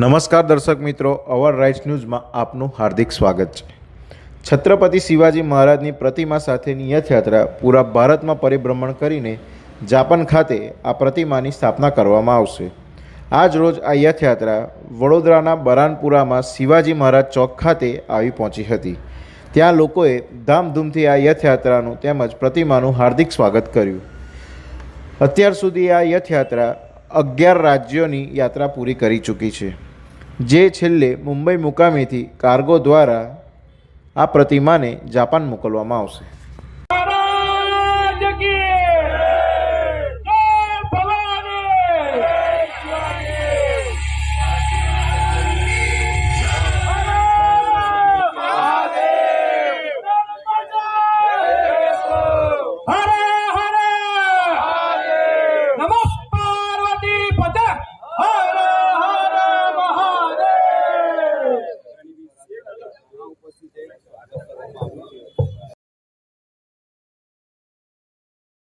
નમસ્કાર દર્શક મિત્રો, અવર રાઇટ્સ ન્યૂઝમાં આપનું હાર્દિક સ્વાગત છે. છત્રપતિ શિવાજી મહારાજની પ્રતિમા સાથેની યથયાત્રા પૂરા ભારતમાં પરિભ્રમણ કરીને જાપાન ખાતે આ પ્રતિમાની સ્થાપના કરવામાં આવશે. આજ રોજ આ યથયાત્રા વડોદરાના બરાનપુરામાં શિવાજી મહારાજ ચોક ખાતે આવી પહોંચી હતી. ત્યાં લોકોએ ધામધૂમથી આ યથયાત્રાનું તેમજ પ્રતિમાનું હાર્દિક સ્વાગત કર્યું. અત્યાર સુધી આ યથયાત્રા અગિયાર રાજ્યોની યાત્રા પૂરી કરી ચૂકી છે. જે છેલ્લે મુંબઈ મુકામેથી કાર્ગો દ્વારા આ પ્રતિમાને જાપાન મોકલવામાં આવશે.